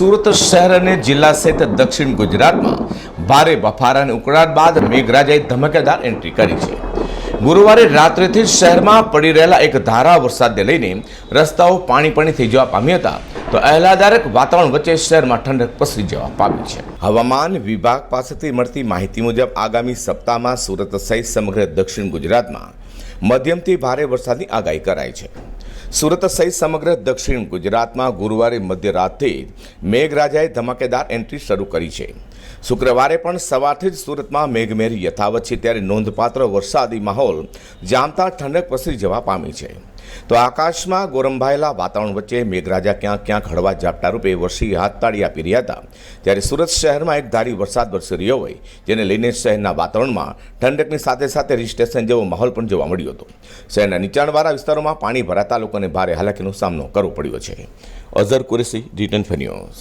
સુરત શહેર અને જિલ્લા સહિત દક્ષિણ ગુજરાતમાં ભારે બફારા અને ઉકળાટ બાદ મેઘરાજાએ ધમાકેદાર એન્ટ્રી કરી છે. ગુરુવારે રાત્રેથી શહેરમાં પડી રહેલા એક ધારા વરસાદને લઈને રસ્તાઓ પાણી પાણી થઈ જવા પામ્યા હતા. તો આહલાદાયક વાતાવરણ વચ્ચે શહેરમાં ઠંડક પસરી જવા પામી છે. હવામાન વિભાગ પાસેથી મળતી માહિતી મુજબ આગામી સપ્તાહમાં સુરત સહિત સમગ્ર દક્ષિણ ગુજરાતમાં મધ્યમથી ભારે વરસાદની આગાહી કરાઈ છે. સુરત સહિત સમગ્ર દક્ષિણ ગુજરાતમાં ગુરુવારે મધ્યરાતથી મેઘરાજાએ ધમાકેદાર એન્ટ્રી શરૂ કરી છે. શુક્રવારે પણ સવારથી જ સુરતમાં મેઘમેરી યથાવત છે ત્યારે નોંધપાત્ર વરસાદી માહોલ જામતા ઠંડક પસરી જવા પામી છે. તો આકાશમાં ગોરંભાયેલા વાતાવરણ વચ્ચે મેઘરાજા ક્યાંક ક્યાંક હળવા ઝાપટા રૂપે વરસી હાથતાળી આપી રહ્યા હતા. ત્યારે સુરત શહેરમાં એક ધારી વરસાદ વરસી રહ્યો હોય, જેને લઈને શહેરના વાતાવરણમાં ઠંડકની સાથે સાથે હિલ જેવો માહોલ પણ જોવા મળ્યો હતો. શહેરના નીચાણવાળા વિસ્તારોમાં પાણી ભરાતા લોકોને ભારે હાલાકીનો સામનો કરવો પડ્યો છે. Azhar Qureshi return news.